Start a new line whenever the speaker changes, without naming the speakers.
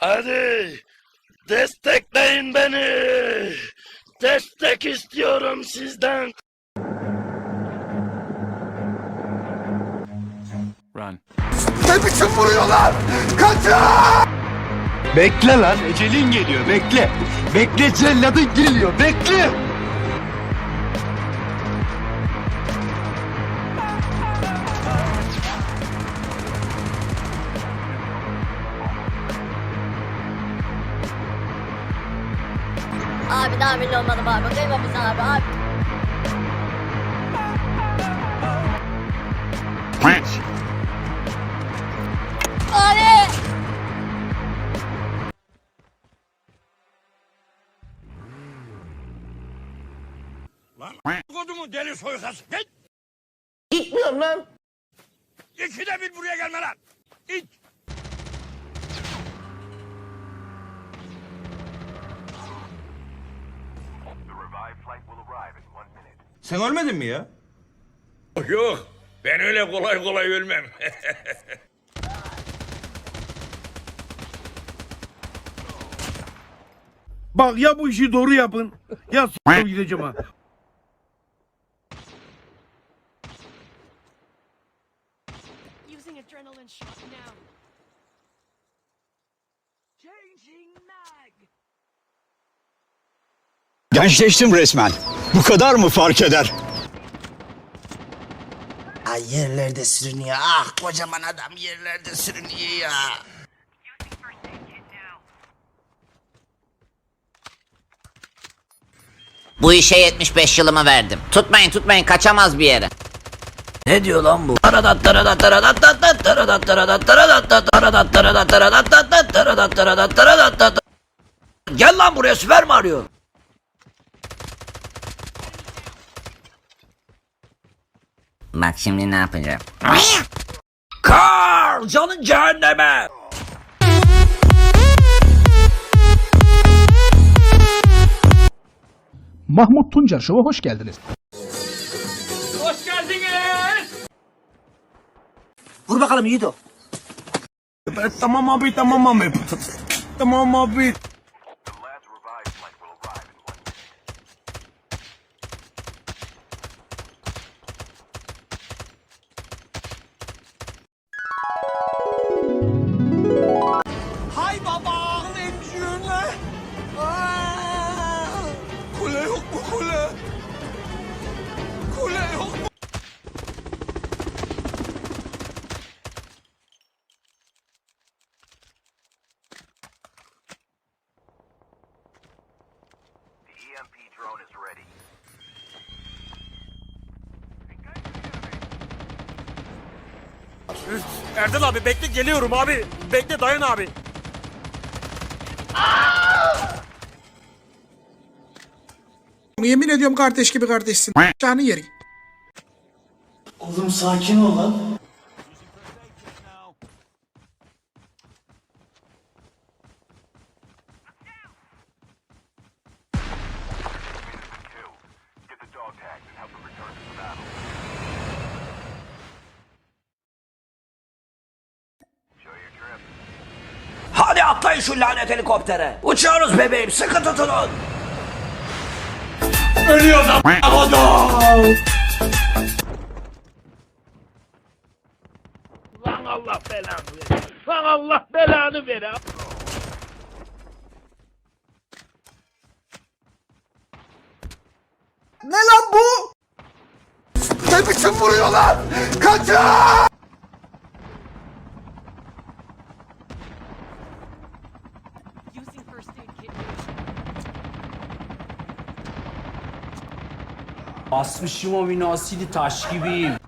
Hadi destekleyin beni. Destek istiyorum sizden.
Run.
Ne biçim vuruyorlar? Kaçın!
Bekle lan ecelin geliyor bekle. Bekle celladın geliyor bekle.
Abi daha belli olmadı abi. Kıyma bizi abi abi. Abi.
Kodumu deli soykası. Git.
Gitmiyorum lan.
İkide bir buraya gelme lan. İt.
Sen ölmedin mi ya?
Yok. Ben öyle kolay kolay ölmem.
Bak ya bu işi doğru yapın ya s*** gideceğim ha.
Using adrenaline shot now.
Gençleştim resmen. Bu kadar mı fark eder?
Ay yerlerde sürünüyor. Ah kocaman adam yerlerde sürünüyor ya.
Bu işe 75 yılımı verdim. Tutmayın tutmayın kaçamaz bir yere.
Ne diyor lan bu? Gel lan buraya süper mi arıyor?
Bak şimdi ne yapacağım.
Karl canın cehenneme.
Mahmut Tuncer Show'a hoş geldiniz.
Hoş geldiniz.
Vur bakalım Yiğido.
Tamam abi tamam abi. Tamam abi.
Erdal abi bekle geliyorum abi. Bekle dayan abi.
Yemin ediyorum kardeş gibi kardeşsin. Canı yeri.
Oğlum sakin ol lan.
Hadi atlayın şu lanet helikoptere. Uçuyoruz bebeğim sıkı tutunun. Ölüyoruz adam. Lan Allah belanı ver. Lan Allah belanı ver.
Ne lan bu? Ne biçim vuruyorlar? Kaçın!
Basmışım o vinasili taş gibiyim.